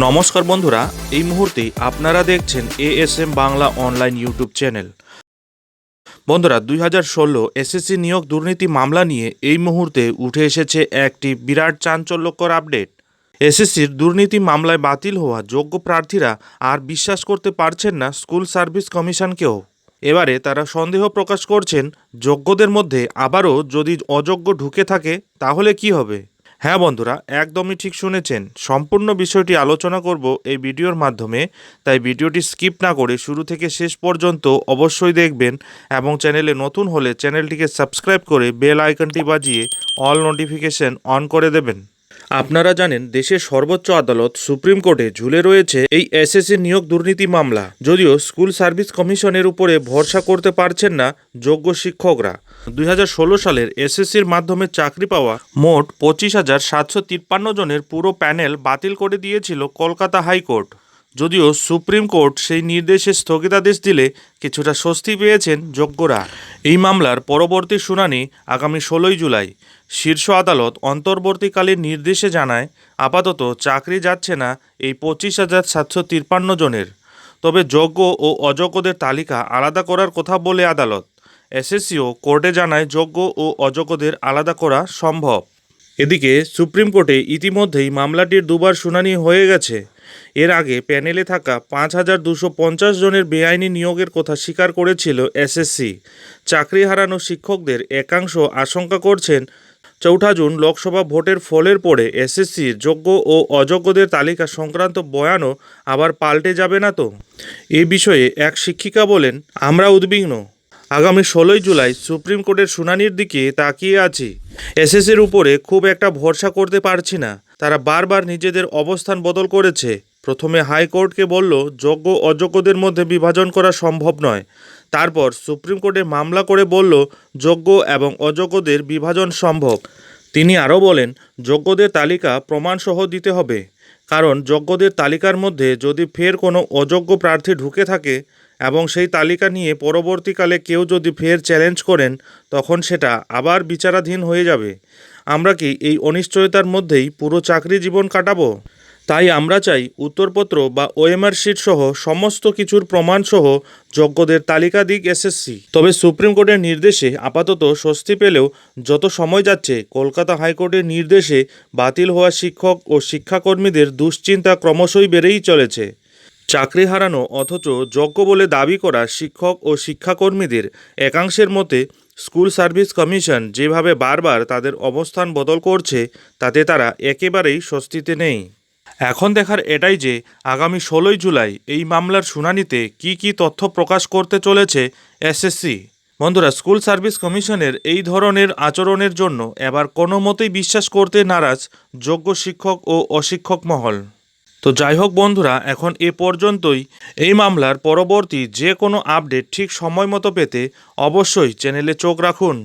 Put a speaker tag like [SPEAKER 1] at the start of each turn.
[SPEAKER 1] নমস্কার বন্ধুরা, এই মুহূর্তে আপনারা দেখছেন ASM Bangla online YouTube channel বন্ধুরা, দুই হাজার ষোলো এসএসসি নিয়োগ দুর্নীতি মামলা নিয়ে এই মুহূর্তে উঠে এসেছে একটি বিরাট চাঞ্চল্যকর আপডেট এসএসসির দুর্নীতি মামলায় বাতিল হওয়া যোগ্য প্রার্থীরা আর বিশ্বাস করতে পারছেন না স্কুল সার্ভিস কমিশনকেও। এবারে তারা সন্দেহ প্রকাশ করছেন, যোগ্যদের মধ্যে আবারও যদি অযোগ্য ঢুকে থাকে, তাহলে কি হবে? হ্যাঁ বন্ধুরা, একদমই ঠিক শুনেছেন। সম্পূর্ণ বিষয়টি আলোচনা করব এই ভিডিওর মাধ্যমে, তাই ভিডিওটি স্কিপ না করে শুরু থেকে শেষ পর্যন্ত অবশ্যই দেখবেন এবং চ্যানেলে নতুন হলে চ্যানেলটিকে সাবস্ক্রাইব করে বেল আইকনটি বাজিয়ে অল নোটিফিকেশন অন করে দেবেন। আপনারা জানেন, দেশের সর্বোচ্চ আদালত সুপ্রিম কোর্টে ঝুলে রয়েছে এই এসএসসি নিয়োগ দুর্নীতি মামলা। যদিও স্কুল সার্ভিস কমিশনের উপরে ভরসা করতে পারছেন না যোগ্য শিক্ষকরা। দুই হাজার ষোলো সালের এসএসসির মাধ্যমে চাকরি পাওয়া মোট পঁচিশ হাজার সাতশো তিপ্পান্ন জনের পুরো প্যানেল বাতিল করে দিয়েছিল কলকাতা হাইকোর্ট। যদিও সুপ্রিম কোর্ট সেই নির্দেশে স্থগিতাদেশ দিলে কিছুটা স্বস্তি পেয়েছেন যোগ্যরা। এই মামলার পরবর্তী শুনানি আগামী ষোলোই জুলাই। শীর্ষ আদালত অন্তর্বর্তীকালীন নির্দেশে জানায়, আপাতত চাকরি যাচ্ছে না এই পঁচিশ হাজার সাতশো তিপ্পান্ন জনের। তবে যোগ্য ও অযোগ্যদের তালিকা আলাদা করার কথা বলে আদালত। এসএসসিও কোর্টে জানায় যোগ্য ও অযোগ্যদের আলাদা করা সম্ভব। এদিকে সুপ্রিম কোর্টে ইতিমধ্যেই মামলাটির দুবার শুনানি হয়ে গেছে। এর আগে প্যানেলে থাকা পাঁচ হাজার দুশো পঞ্চাশ জনের বেআইনি নিয়োগের কথা স্বীকার করেছিল এসএসসি। চাকরি হারানো শিক্ষকদের একাংশ আশঙ্কা করছেন চৌঠা জুন লোকসভা ভোটের ফলের পরে এসএসসির যোগ্য ও অযোগ্যদের তালিকা সংক্রান্ত বয়ানও আবার পাল্টে যাবে না তো? এ বিষয়ে এক শিক্ষিকা বলেন, আমরা উদ্বিগ্ন। আগামী ষোলোই জুলাই সুপ্রিম কোর্টের শুনানির দিকে তাকিয়ে আছি। এসএসসির উপরে খুব একটা ভরসা করতে পারছি না। তারা বারবার নিজেদের অবস্থান বদল করেছে। প্রথমে হাইকোর্টকে বলল যোগ্য অযোগ্যদের মধ্যে বিভাজন করা সম্ভব নয়। তারপর সুপ্রিম কোর্টে মামলা করে বলল, যোগ্য এবং অযোগ্যদের বিভাজন সম্ভব। তিনি আরও বলেন, যোগ্যদের তালিকা প্রমাণসহ দিতে হবে। কারণ যোগ্যদের তালিকার মধ্যে যদি ফের কোনো অযোগ্য প্রার্থী ঢুকে থাকে এবং সেই তালিকা নিয়ে পরবর্তীকালে কেউ যদি ফের চ্যালেঞ্জ করেন, তখন সেটা আবার বিচারাধীন হয়ে যাবে। আমরা কি এই অনিশ্চয়তার মধ্যেই পুরো চাকরি জীবন কাটাবো? তাই আমরা চাই উত্তরপত্র বা ওএমআর শিট সহ সমস্ত কিছুর প্রমাণ সহ যোগ্যদের তালিকা দিক এসএসসি তবে সুপ্রিম কোর্টের নির্দেশে আপাতত স্বস্তি পেলেও যত সময় যাচ্ছে, কলকাতা হাইকোর্টের নির্দেশে বাতিল হওয়া শিক্ষক ও শিক্ষাকর্মীদের দুশ্চিন্তা ক্রমশই বেড়েই চলেছে। চাকরি হারানো অথচ যোগ্য বলে দাবি করা শিক্ষক ও শিক্ষাকর্মীদের একাংশের মতে স্কুল সার্ভিস কমিশন যেভাবে বারবার তাদের অবস্থান বদল করছে, তাতে তারা একেবারেই স্বস্তিতে নেই। এখন দেখার এটাই যে আগামী ষোলোই জুলাই এই মামলার শুনানিতে কি কি তথ্য প্রকাশ করতে চলেছে এসএসসি। বন্ধুরা, স্কুল সার্ভিস কমিশনের এই ধরনের আচরণের জন্য এবার কোনো মতেই বিশ্বাস করতে নারাজ যোগ্য শিক্ষক ও অশিক্ষক মহল। তো যাই হোক বন্ধুরা, এখন এ পর্যন্তই। এই মামলার পরবর্তী যে কোনো আপডেট ঠিক সময় মতো পেতে অবশ্যই চ্যানেলে চোখ রাখুন।